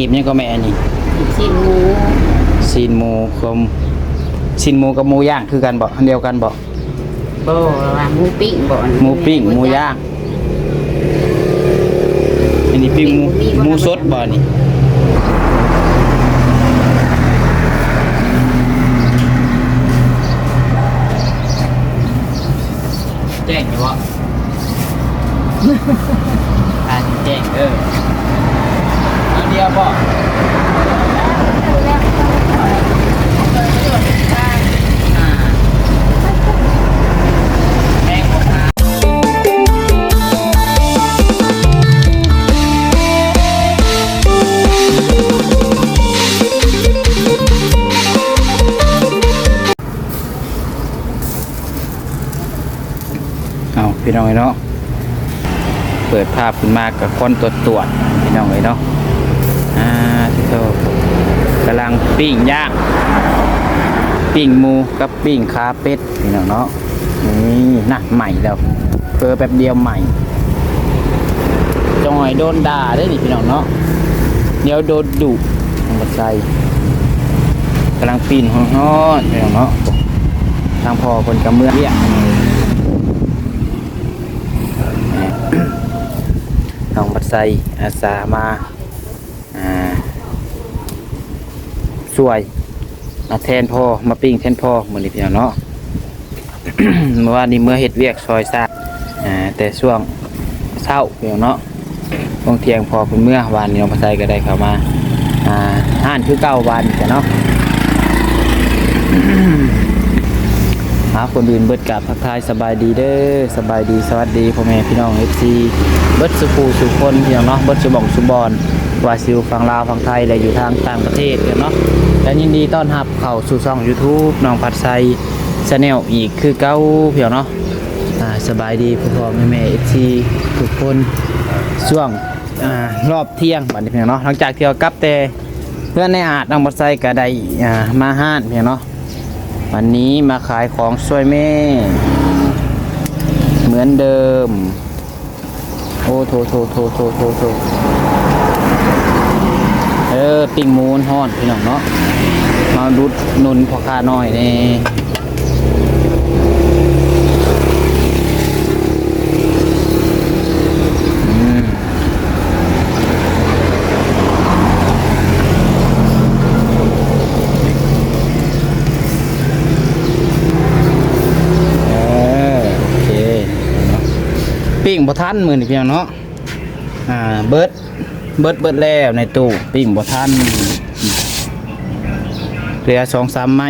หนีบเนี่ยงก็แม่อันนี้ชิ้นหมูซีนหมูกับซีนหมูกับหมูย่างคือกันบ่อันเดียวกันบ่บ่ว่าหมูปิ้งบ่หมูปิ้งหมูย่างอันนี้ปิ้งหมูหมูสดบ่นี่แจ้งอยู่บ่ อ่าแจ้งเออ อันเดียวบ่อ่าแป้งหมดนะเอาพี่น้องไอ้เนาะเปิดภาพขึ้นมากับคนตรวจตรวจพี่น้องไอ้เนาะ อ่าที่เท่ากำลังปิ้งย่างปิ้งหมูกับปิ้งขาเป็ดนี่น้องเนาะนี่นะใหม่แล้วเพิ่อแป๊บเดียวใหม่จอยโดนด่าได้นี่พี่น้องเนาะเดี๋ยวโดนดุมาใส่กำลังปีนห้องนอนพี่น้องเนาะทางพอคนกำเมืองเรียกน้องบัดไซอาสามาอ่า ช่วยมาแทนพ่อมาปิ้งแทนพ่อเหมือนที่เนาะเมื่อวานนี้เมื่อเห็ดเวียกซอยซาแต่ช่วงเช้าเพียงเนาะช่วงเที่ยงพอคุณเมื่อวานนี้น้องภาษาก็ได้เข้ามาอ่าห้านคือเก้าวันแต่เนาะหาคนอื่นเบิดกับทักทายสบายดีเด้อสบายดีสวัสดีพ่อแม่พี่น้องเอฟซีเบิดสุภูสุคนพี่น้องเนาะเบิดสุบองสุบอน ว่าซิวฟังลาวฟังไทยและอยู่ทางต่างประเทศกันเนาะและยินดีต้อนรับเข้าสู่ช่อง YouTube น้องพัดไซชาแนลอีกคือเก้าเพี่น้องเนาะสบายดีพ่อพ่อแม่แม่เอฟซีทุกคนช่วงอรอบเที่ยงบัดนี้เพี่น้องเนาะหลังจากเที่เรากลับแต่เพื่อนในอาจน้องพัดไซก็ได้มาห้านพี่น้องเนาะวันนี้มาขายของช่วยแม่ เหมือนเดิม โอ้โถโถโถโถโถโถ เออปิ้งมูนฮอนพี่น้องเนาะมาดุดนุนพอค่าน้อยนี่เออโอเคปิ้งบ่ทันมือนี่พี่น้องเนาะอ่าเบิด เบิดเบิดแล้วในตู้ปิ้งบ่ทันเหลือสองสามไม้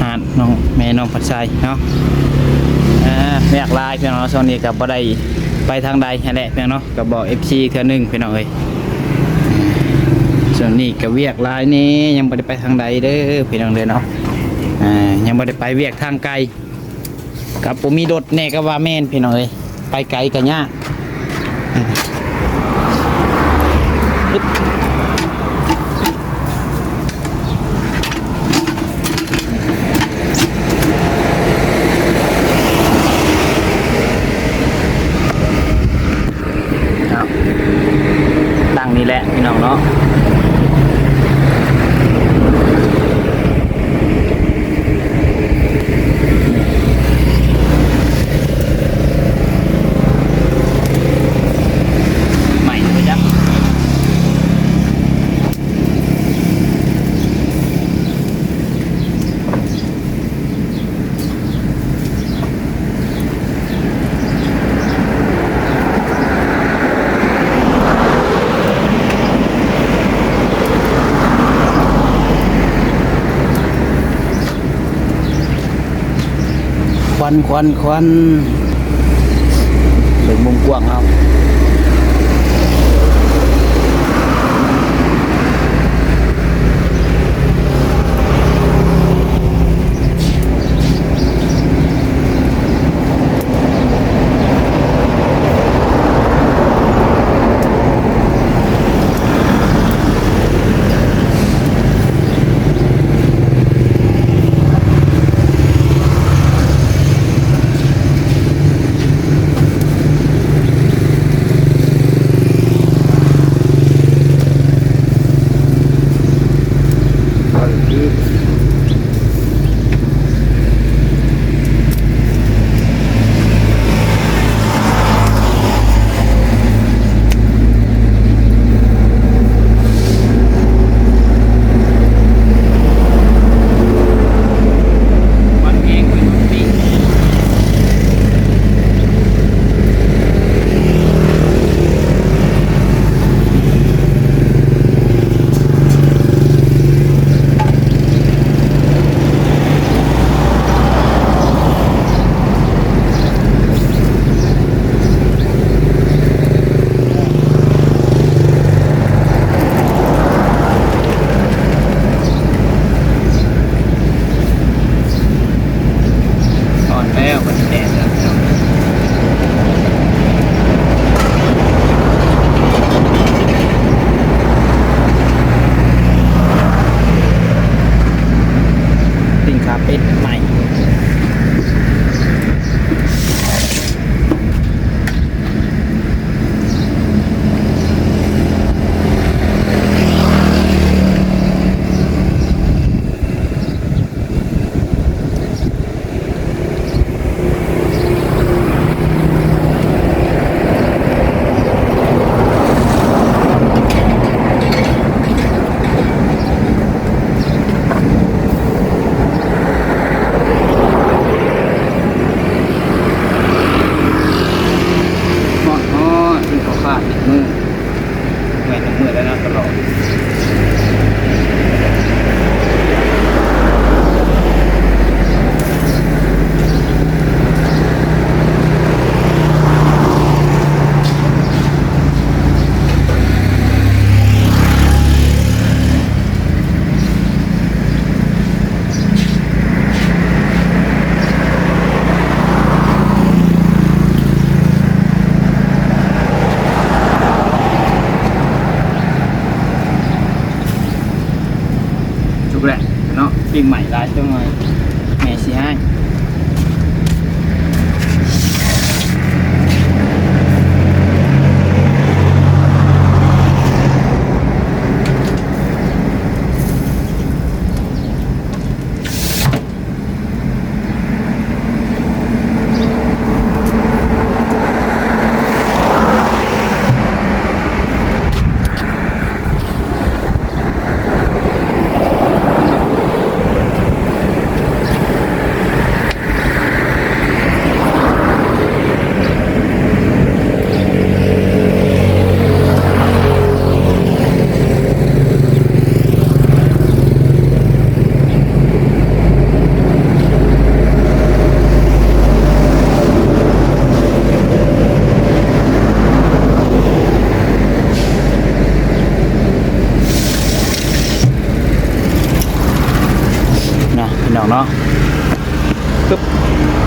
หาดน้องแม่น้องปัดชัยเนาะอ่าแมกลายพี่น้องช่วงนี้กับบ่ได้ไปทางใดแหละพี่น้องเนาะกับบอก FC เทื่อนึงพี่น้องเอ้ยส่วนนี้กับเวียกลายนี้ยังบ่ได้ไปทางใดเด้อพี่น้องเด้อเนาะอ่ายังบ่ได้ไปเวียกทางไกล กับผมมีรถแน่ก็ว่าแม่นพี่น้อยไปไกลกันยะครับตั้งนี่แหละพี่น้องเนาะ ควันควันควันเป็นมุมกว้างเอา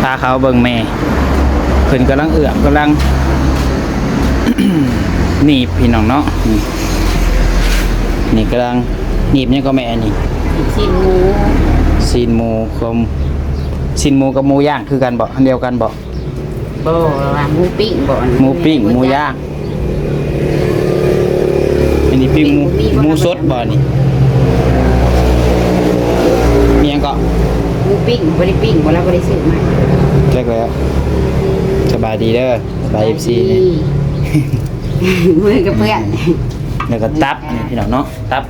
พาเขาเบิ่งแม่เพิ่นกำลังเอื้อมกำลังหนีบพี่น้องเนาะนี่นี่กำลังหนีบเนี่ยงก็แม่นี่ลูกชิ้นหมูซีนหมูคมซีนหมูกับหมูย่างคือกันบ่อันเดียวกันบ่บ่ระวังหมูปิ้งบ่หมูปิ้งหมูย่างอันนี้ปิ้งหมูหมูสดบ่นี่มีหยังก็ หมูปิ้งบ่ได้ปิ้งบ่แล้วบ่ได้ซื้อมาแรกแล้วสบายดีเด้อสบาย FC นี่มือกับเพื่อนแล้วก็ตับนี่พี่น้องเนาะตับ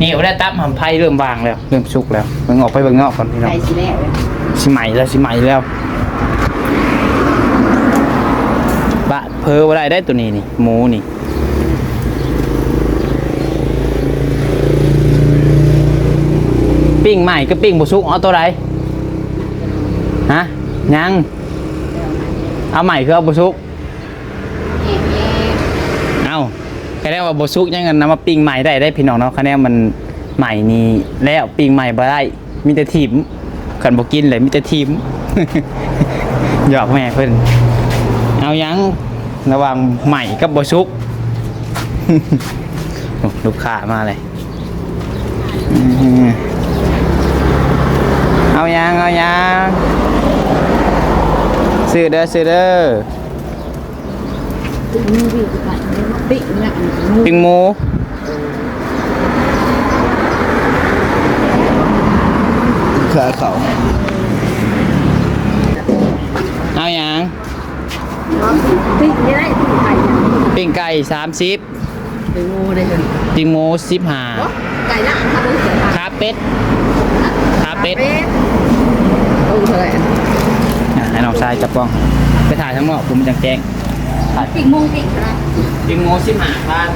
นี่เอาได้ตับหำไผ่เริ่มวางแล้ว เริ่มสุกแล้วเบิ่งออกไปเบิ่งนอกก่อนพี่น้องใส่สิแล้วสิใหม่แล้วสิใหม่แล้วบะเพอว่าได้ได้ตัวนี้นี่หมูนี่ปิ้งใหม่ก็ปิ้งบุสุกเอาตัวไร ฮะยัง เอาใหม่คือเอาบุสุก เอาคะแนนว่าบุสุกยังกันนำมาปิ้งใหม่ได้ได้พี่น้องเนาะคะแนนมันใหม่นี่แล้วปิ้งใหม่บ่ได้มีแต่ทีมกันบกินเลยมีแต่ทีมหยอกแม่เพิ่นเอายังระหว่างใหม่กับบุสุกลูกค้ามาเลยเอายังเอายัง ซื้อเด้อซื้อเด้อปิ้งหมูปิ้งกันปิ้งเนี่ยหมูปิ้งหมูขาเขาเอาอย่างปิ้งนี่ได้ปิ้งไก่ปิ้งไก่สามสิบปิ้งหมูได้เลยปิ้งหมูสิบห้าไก่ละครับลูกเสือขาเป็ดขาเป็ด ให้น้องชายจับกล้อง ไปถ่ายทั้งหมดผมจังแจ้งถ่ายปิ้งหมูปิ้งนะปิ้งหมูสิบห้าพัน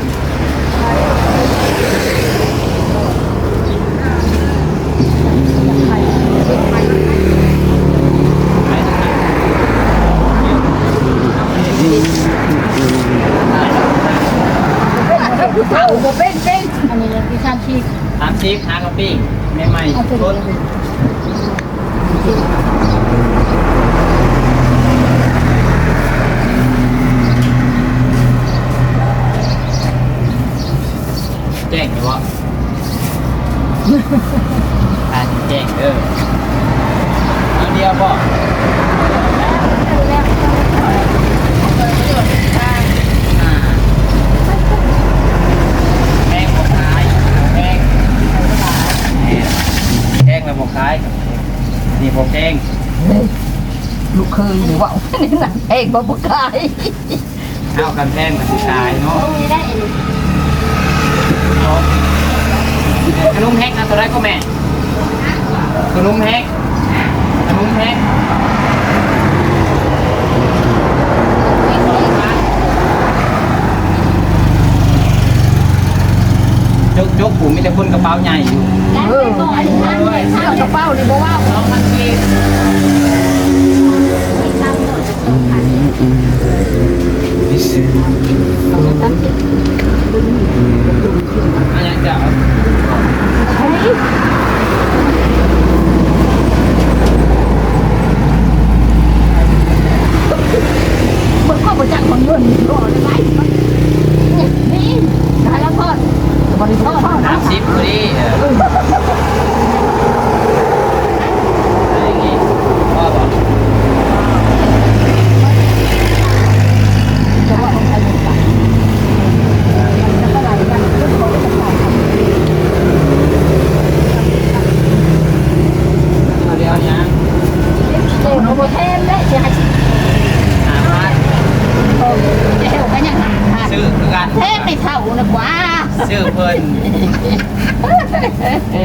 เอาโบเป็นเป็นอันนี้ที่ชาชีสามสิบหากระปิ้งไม่ไหม่เอาตัวต้น แจ้งอยู่วะอ่าแจ้งเด้อแล้วบ่อ่าแพงบ่ขายแพงแพงแล้วบ่ขายนี่บ่แพงลูกเคยหรือว่านี่นะเองบ่บ่กายเอากันแพงมันสิขายเนาะ ได้ ขนมแห้งนะตัวแรกก็แม่ขนมแห้งขนมแห้งยกยกผมมีแต่คนกระเป๋าใหญ่อยู่เออข้าวกระเป๋านี่บ่ว่าสองพันกี อันนี้จะคนเข้าประจักษ์คนเงินรอได้ไหมนี่ได้แล้วพ่อบริโภคพ่อนะน้ำซิปพอดีเอออะไรอย่างงี้พ่อบอก จะว่าของใครเป็นใครจะเท่าไหร่กันทุกคนจะจ่าย เอาเดี๋ยวนี้ เดี๋ยวโปรเทนได้จะให้ หาพัน โอ้จะให้กันยัง ซื้อคือกัน เทนในเท่านะกว่า ซื้อเพิ่น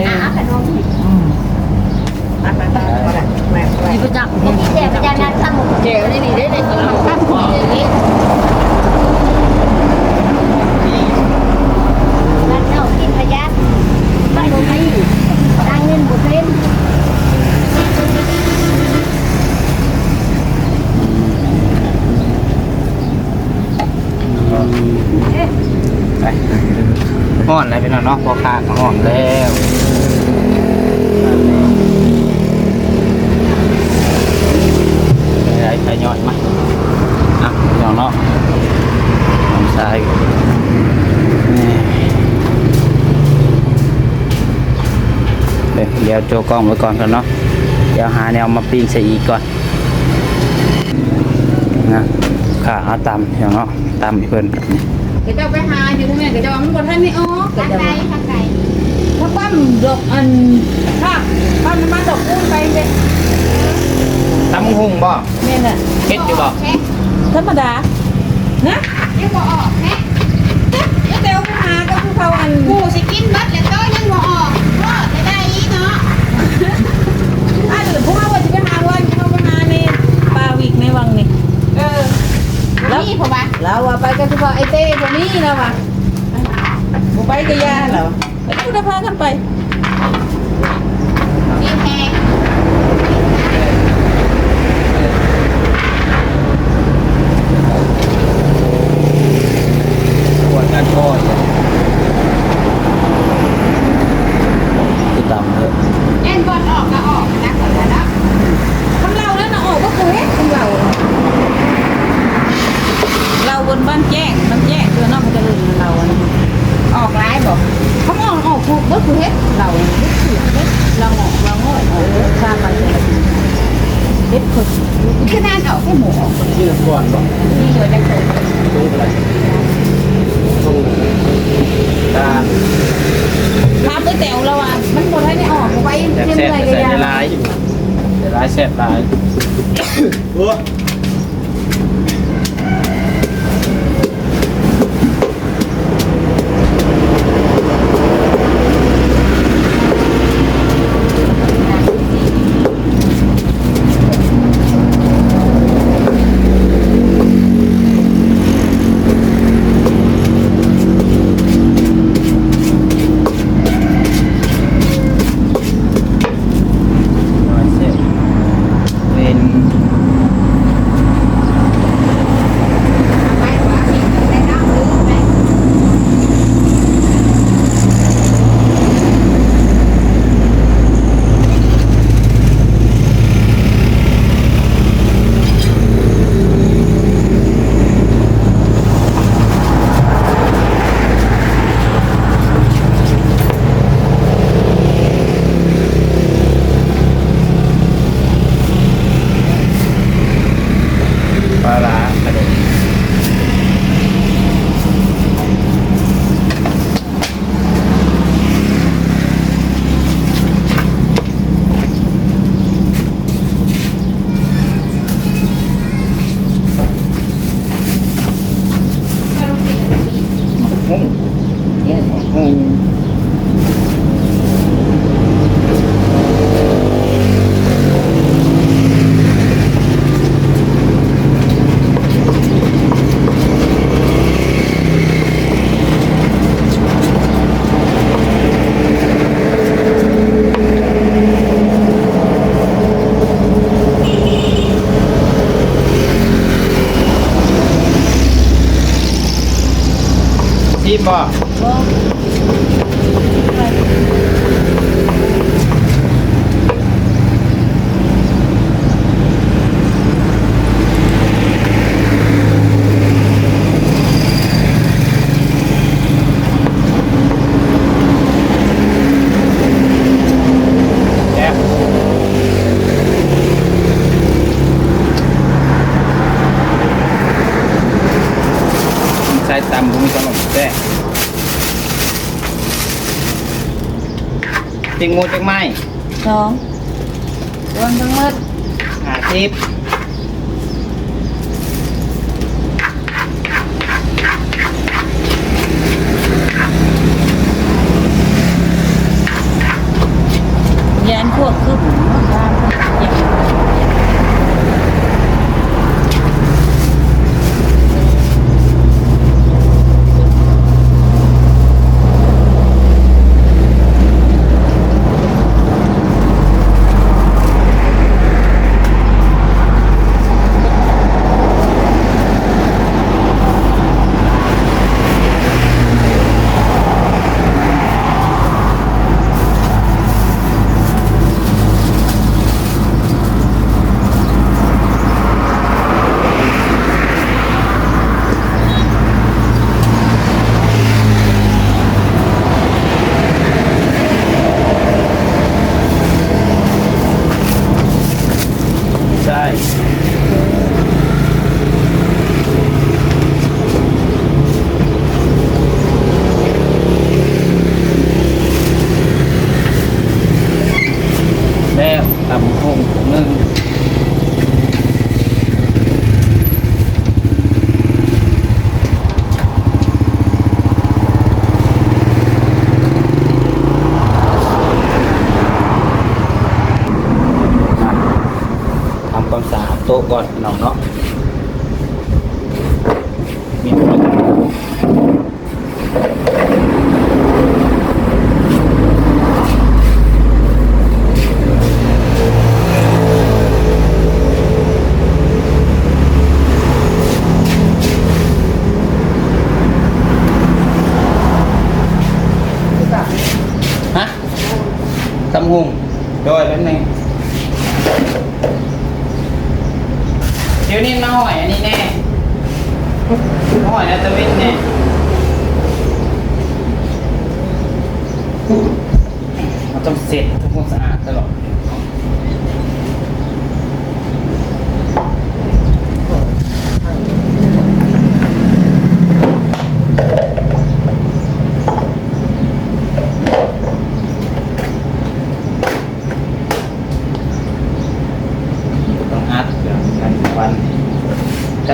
อ่าขนมนี่ประจักษ์นี่แจกประจักษ์นะทั้งหมดแจกนี่นี่ได้ได้ตัวข้ามคนนี้ร้านเจ้ากินประยัดไม่รู้ไหมตั้งเงินบุฟเฟ่ต์ ไป ห่อนอะไรเป็นเนาะพอขาดห่อนแล้วอะไรใครย่อยมาอะย่อเนาะทำซ้ายเดี๋ยวโจกล้องไว้ก่อนกันเนาะเดี๋ยวหาแนวมาปิ้งใส่อีกก่อนนะขาเอาตำอย่างเนาะตำให้เพิ่นแบบนี้ก็จะไปหาอยู่ทำไมก็จะว่ามันบ่ทันไม่ออ กก็ทางจะไกลว่าทางไกลถ้าปั้มดอกอันถ้าปั้มน้ำมันดอกอุ้นไปเลยตำหุ่งบ่เนี่ยน่ะเฮ็ดอยู่บ่ธรรมดานะยังบ่ออกแค่เดี๋ยวไปหาก็คือเขาอันกูสิกินบัดแล้วก็ยังบ่ออกก็จะได้อีเนาะอันพวกเราว่าจะไปหาวันเขาไปหาในปลาวิกในวังนี่เออนี่พอปะเราว่าไปก็คือว่าไอเต้คนนี้นะว่ะ ไปก็ยาเหรอไปก็จะพากันไป Amen. งหมูจังไม้สองรวมทั้งหมดห้าสิบยานพวกคือ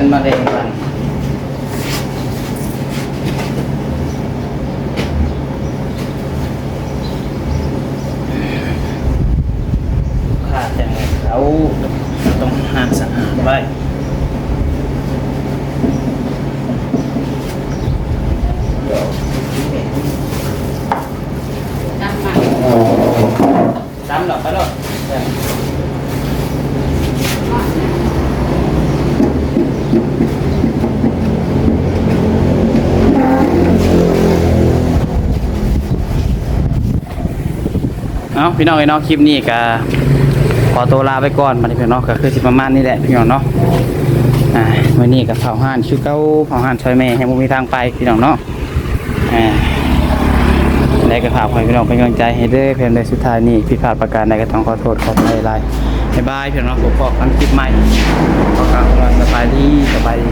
กันมาเร็งวันขาดแต่เขาต้องหานสะอาดไว้ ตั้งมา ดำหรอกไปหรอก เอา พี่น้องไอ้น้องคลิปนี้ก็ขอตัวลาไปก่อนมาที่พี่น้องก็คือสิประมาณนี้แหละพี่น้องเนาะอ่าวันนี้กับเผาห่านชื่อเก้าเผาห่านชอยแม่ให้มุมีทางไปพี่น้องเนาะอ่าได้ก็ฝากให้พี่น้องเป็นกำลังใจให้เด้อเพียงในสุดท้ายนี้ผิดพลาดประการใดก็ต้องขอโทษขออภัยหลายบายบายพี่น้องผมบอกกันคลิปใหม่ขอกล่าวคำว่าสบายดีสบายดี